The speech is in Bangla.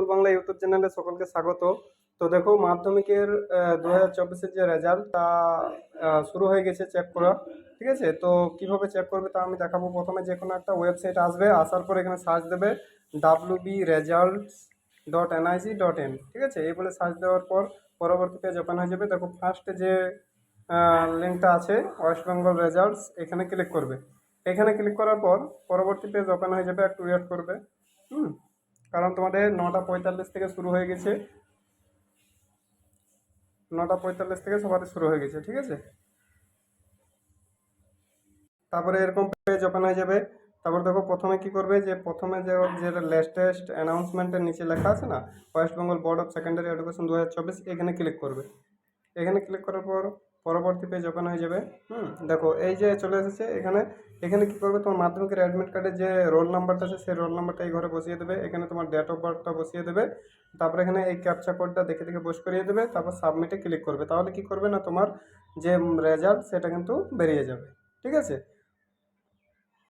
স্কুল বাংলা ইউটিউব চ্যানেলে সকলকে স্বাগত। তো দেখো, মাধ্যমিকের দু হাজার চব্বিশের যে রেজাল্ট তা শুরু হয়ে গেছে চেক করা, ঠিক আছে? তো কীভাবে চেক করবে তা আমি দেখাবো। প্রথমে যে কোনো একটা ওয়েবসাইট আসবে, আসার পর এখানে সার্চ দেবে W B results dot NIC dot in ঠিক আছে? এই বলে সার্চ দেওয়ার পর পরবর্তী পেজ ওপেন হয়ে যাবে। দেখো ফার্স্টে যে লিঙ্কটা আছে ওয়েস্ট বেঙ্গল রেজাল্টস এখানে ক্লিক করবে। এখানে ক্লিক করার পর পরবর্তী পেজ ওপেন হয়ে যাবে, একটু ওয়েট করবে, হুম? কারণ তোমাদের নটা পঁয়তাল্লিশ থেকে শুরু হয়ে গেছে। নটা পঁয়তাল্লিশ থেকে সবারই শুরু হয়ে গেছে, ঠিক আছে? তারপরে এরকম পেজ ওপেন হয়ে যাবে। তারপর দেখো প্রথমে কি করবে যে প্রথমে যে ওর যে লেটেস্ট অ্যানাউন্সমেন্টের নিচে লেখা আছে না West Bengal board of secondary education দু হাজার চব্বিশ, এখানে ক্লিক করবে। এখানে ক্লিক করার পর পরবর্তী পেজ ওপেন হয়ে যাবে। হুম, দেখো, এই যে চলে এসেছে, এখানে এখানে কি করবে? তোমার মাধ্যমিকের অ্যাডমিট কার্ডের যে রোল নাম্বারটা আছে, সেই রোল নাম্বারটা এই ঘরে বসিয়ে দেবে। এখানে তোমার ডেট অফ বার্থটা বসিয়ে দেবে। তারপরে এখানে এই ক্যাপচা কোডটা দেখে দেখে বস করিয়ে দেবে। তারপর সাবমিটে ক্লিক করবে। তাহলে কি করবে না, তোমার যে রেজাল্ট সেটা কিন্তু বেরিয়ে যাবে। ঠিক আছে?